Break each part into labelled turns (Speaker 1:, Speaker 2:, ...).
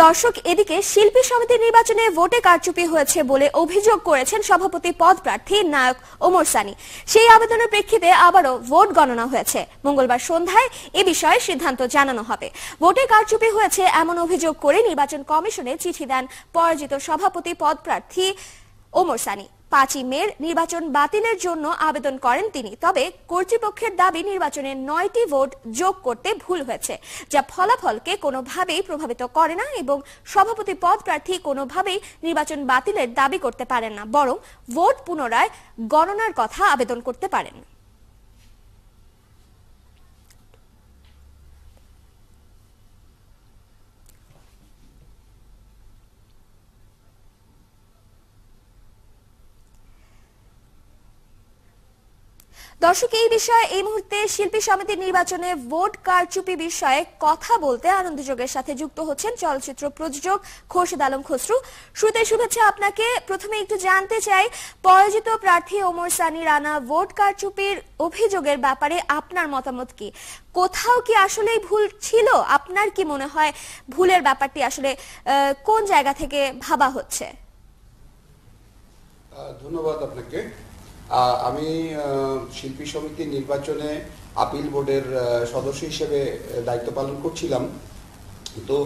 Speaker 1: দর্শক, এদিকে শিল্পী সমিতির নির্বাচনে ভোটে কারচুপি হয়েছে বলে অভিযোগ করেছেন সভাপতি পদ প্রার্থী নায়ক ওমর সানি। সেই আবেদনের প্রেক্ষিতে আবারও ভোট গণনা হয়েছে। মঙ্গলবার সন্ধ্যায় এ বিষয়ে সিদ্ধান্ত জানানো হবে। ভোটে কারচুপি হয়েছে এমন অভিযোগ করে নির্বাচন কমিশনে চিঠি দেন পরাজিত সভাপতি পদ প্রার্থী ওমর সানি। পাঁচই মের নির্বাচন বাতিলের জন্য আবেদন করেন তিনি। তবে কর্তৃপক্ষের দাবি নির্বাচনের নয়টি ভোট যোগ করতে ভুল হয়েছে, যা ফলাফলকে কোনোভাবেই প্রভাবিত করে না এবং সভাপতি পদ প্রার্থী কোনোভাবেই নির্বাচন বাতিলের দাবি করতে পারেন না, বরং ভোট পুনরায় গণনার কথা আবেদন করতে পারেন। দর্শক, এই বিষয়ে এই মুহূর্তে শিল্পী সমিতির নির্বাচনে ভোট কারচুপি বিষয়ে কথা বলতে আনন্দযোগের সাথে যুক্ত হচ্ছেন চলচ্চিত্র প্রযোজক খোরশেদ আলম খসরু। শুরুতে শুভেচ্ছা আপনাকে। প্রথমে একটু জানতে চাই, পরাজিত প্রার্থী ওমর সানি রানা ভোট কারচুপির অভিযোগের ব্যাপারে আপনার মতামত কি? কোথাও কি আসলেই ভুল ছিল? আপনার কি মনে হয় ভুলের ব্যাপারটি আসলে কোন জায়গা থেকে ভাবা হচ্ছে?
Speaker 2: ধন্যবাদ আপনাকে। আমি শিল্পী সমিতি নির্বাচনে আপিল বোর্ডের সদস্য হিসেবে দায়িত্ব পালন করছিলাম। তো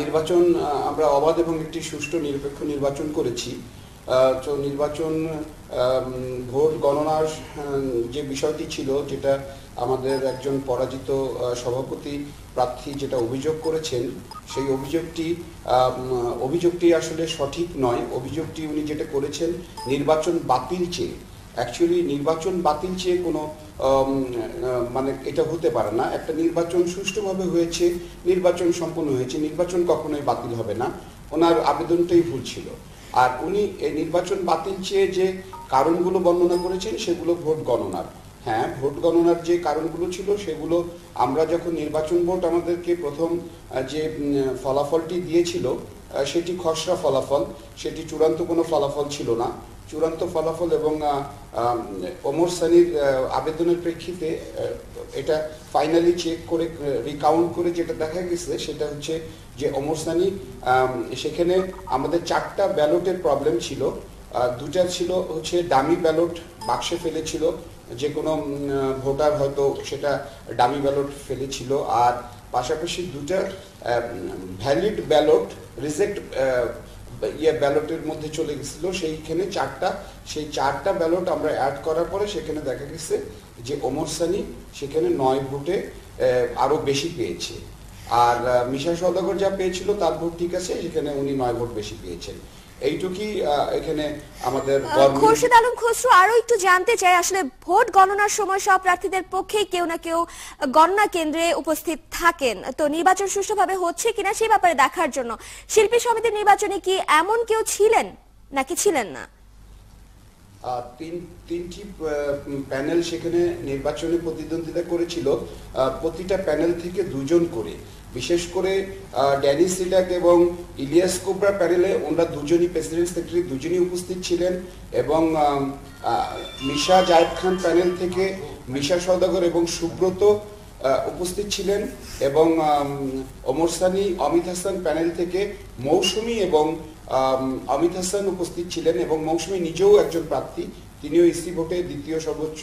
Speaker 2: নির্বাচন আমরা অবাধ এবং একটি সুষ্ঠু নিরপেক্ষ নির্বাচন করেছি। তো নির্বাচন ভোট গণনার যে বিষয়টি ছিল, যেটা আমাদের একজন পরাজিত সভাপতি প্রার্থী যেটা অভিযোগ করেছেন, সেই অভিযোগটি অভিযোগটি আসলে সঠিক নয়। অভিযোগটি উনি যেটা করেছেন, নির্বাচন বাতিল চেয়ে। অ্যাকচুয়ালি নির্বাচন বাতিল চেয়ে কোনো মানে এটা হতে পারে না। একটা নির্বাচন সুষ্ঠুভাবে হয়েছে, নির্বাচন সম্পন্ন হয়েছে, নির্বাচন কখনোই বাতিল হবে না। ওনার আবেদনটাই ভুল ছিল। আর উনি এই নির্বাচন বাতিল চেয়ে যে কারণগুলো বর্ণনা করেছেন, সেগুলো ভোট গণনার। হ্যাঁ ভোট গণনার যে কারণগুলো ছিল, সেগুলো আমরা যখন নির্বাচন বোর্ড আমাদেরকে প্রথম যে ফলাফলটি দিয়েছিল সেটি খসড়া ফলাফল, সেটি চূড়ান্ত কোনো ফলাফল ছিল না। চূড়ান্ত ফলাফল এবং ওমর সানির আবেদনের প্রেক্ষিতে এটা ফাইনালি চেক করে রিকাউন্ট করে যেটা দেখা গেছে সেটা হচ্ছে যে ওমর সানি সেখানে আমাদের চারটা ব্যালটের প্রবলেম ছিল। দুটা ছিল হচ্ছে ডামি ব্যালট বাক্সে ফেলেছিল। যে কোনো ভোটার হয়তো সেটা ডামি ব্যালট ফেলেছিল। আর পাশাপাশি দুটা ভ্যালিড ব্যালট রিজেক্ট ইয়ে ব্যালটের মধ্যে চলে গেছিল, সেইখানে চারটা, সেই চারটা ব্যালট আমরা অ্যাড করার পরে সেখানে দেখা গেছে যে ওমর সানি সেখানে নয় ভোটে আরও বেশি পেয়েছে। আর মিশা সদাগর যা পেয়েছিল তার ভোট ঠিক আছে সেখানে উনি নয় ভোট বেশি পেয়েছেন। এইটুকুই এখানে আমাদের
Speaker 1: খোরশেদ আলম খসরু আরও একটু জানতে চাই আসলে ভোট গণনার সময় সব প্রার্থীদের পক্ষেই কেউ না কেউ গণনা কেন্দ্রে উপস্থিত থাকেন। তো নির্বাচন সুষ্ঠুভাবে হচ্ছে কিনা সেই ব্যাপারে দেখার জন্য শিল্পী সমিতির নির্বাচনে কি এমন কেউ ছিলেন? নাকি ছিলেন না?
Speaker 2: তিন তিনটি প্যানেল সেখানে নির্বাচনে প্রতিদ্বন্দ্বিতা করেছিল। প্রতিটা প্যানেল থেকে দুজন করে। বিশেষ করে ড্যানি সিডাক এবং ইলিয়াস কোবরা প্যানেলে ওনারা দুজনই প্রেসিডেন্ট সেক্রেটারি, দুজনই উপস্থিত ছিলেন এবং মিশা জায়েদ খান প্যানেল থেকে মিশা সওদাগর এবং সুব্রত উপস্থিত ছিলেন এবং ওমর সানি, অমিত হাসান প্যানেল থেকে মৌসুমি এবং অমিত হাসান উপস্থিত ছিলেন এবং মৌসুমী নিজেও একজন প্রার্থী। তিনিও ইসি ভোটে দ্বিতীয় সর্বোচ্চ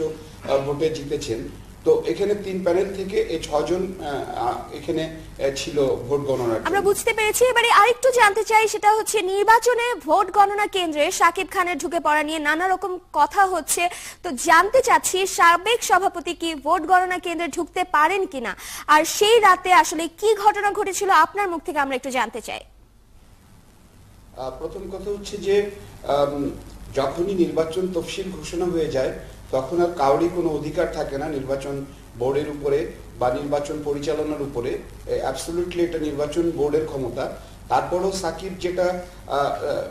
Speaker 2: ভোটে জিতেছেন। তো এখানে তিন প্যানেল থেকে এই ছজন এখানে ছিল ভোট জন্য।
Speaker 1: আমরা বুঝতে পেরেছি। এবারে আরেকটু জানতে চাই, সেটা হচ্ছে নির্বাচনে ভোট গণনা কেন্দ্রে সাকিব খানের ঢুকে পড়া নিয়ে নানা রকম কথা হচ্ছে। তো জানতে চাচ্ছি, সাবেক সভাপতি কি ভোট গণনা কেন্দ্রে ঢুকতে পারেন কিনা? আর সেই রাতে আসলে কি ঘটনা ঘটেছিল, আপনার মুখ থেকে আমরা একটু জানতে চাই।
Speaker 2: প্রথম কথা হচ্ছে যে যখনই নির্বাচন তফসিল ঘোষণা হয়ে যায়, তখন আর কাউরই কোনো অধিকার থাকে না নির্বাচন বোর্ডের উপরে বা নির্বাচন পরিচালনার উপরে। অ্যাবসলুটলি এটা নির্বাচন বোর্ডের ক্ষমতা। তারপরেও সাকিব যেটা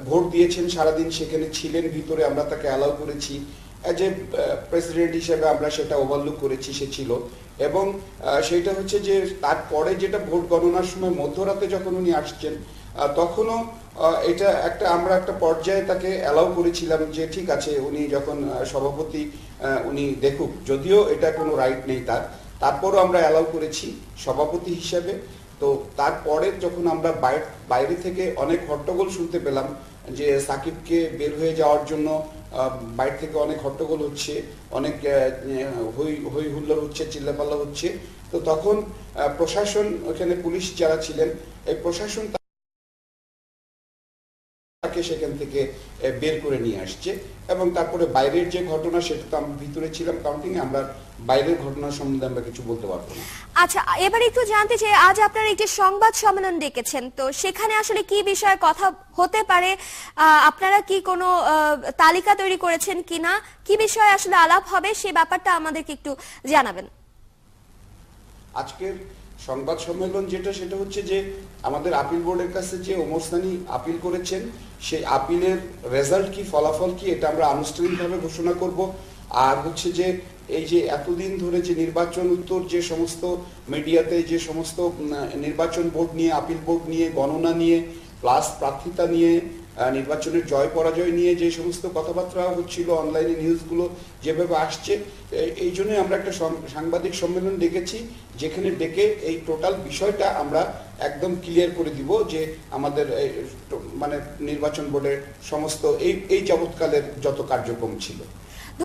Speaker 2: ভোট দিয়েছেন সারাদিন সেখানে ছিলেন, ভিতরে আমরা তাকে অ্যালাউ করেছি। অ্যাজ এ প্রেসিডেন্ট হিসেবে আমরা সেটা ওভারলুক করেছি, সে ছিল। এবং সেইটা হচ্ছে যে, তারপরে যেটা ভোট গণনার সময় মধ্যরাতে যখন উনি আসছেন তখনও এটা একটা, আমরা একটা পর্যায়ে তাকে অ্যালাউ করেছিলাম যে ঠিক আছে, উনি যখন সভাপতি উনি দেখুক, যদিও এটা কোনো রাইট নেই তার। তারপরও আমরা অ্যালাউ করেছি সভাপতি হিসেবে। তো তারপরে যখন আমরা বাইরে থেকে অনেক হট্টগোল শুনতে পেলাম যে সাকিবকে বের হয়ে যাওয়ার জন্য বাইরে থেকে অনেক হট্টগোল হচ্ছে, অনেক হই হই হুল্লোড় হচ্ছে, চিল্লাপাল্লা হচ্ছে। তো তখন প্রশাসন, ওখানে পুলিশ যারা ছিলেন, এই প্রশাসন তাকে সেখান থেকে বের করে নিয়ে আসছে এবং তারপরে বাইরের যে ঘটনা সেটা তো আমরা ভিতরে ছিলাম কাউন্টিং আমরা বাইরের ঘটনা সম্বন্ধে আমরা কিছু বলতে পারব না।
Speaker 1: আচ্ছা এবার একটু জানতে চাই আজ আপনারা একটি সংবাদ সম্মেলন ডেকেছেন তো সেখানে আসলে কি বিষয়ে কথা হতে পারে? আহ, আপনারা কি কোনো তালিকা তৈরি করেছেন কিনা? কি বিষয়ে আসলে আলাপ হবে? সেই ব্যাপারটা আমাদেরকে একটু জানাবেন।
Speaker 2: আজকের সংবাদ সম্মেলন যেটা, সেটা হচ্ছে যে আমাদের আপিল বোর্ডের কাছে যে ওমর সানি আপিল করেছেন, সেই আপিলের রেজাল্ট কি, ফলাফল কি, এটা আমরা আনুষ্ঠানিকভাবে ঘোষণা করব। আর হচ্ছে যে এই যে এতদিন ধরে যে নির্বাচন উত্তর যে সমস্ত মিডিয়াতে যে সমস্ত নির্বাচন বোর্ড নিয়ে, আপিল বোর্ড নিয়ে, গণনা নিয়ে, প্লাস প্রার্থিতা নিয়ে নির্বাচনের জয় পরাজয় নিয়ে যে সমস্ত কথাবার্তা হচ্ছিল অনলাইনে নিউজগুলো যেভাবে আসছে এই জন্যই আমরা একটা সাংবাদিক সম্মেলন ডেকেছি, যেখানে ডেকে এই টোটাল বিষয়টা আমরা একদম ক্লিয়ার করে দিব যে আমাদের মানে নির্বাচন বোর্ডের সমস্ত এই এই যাবৎকালের যত কার্যক্রম ছিল।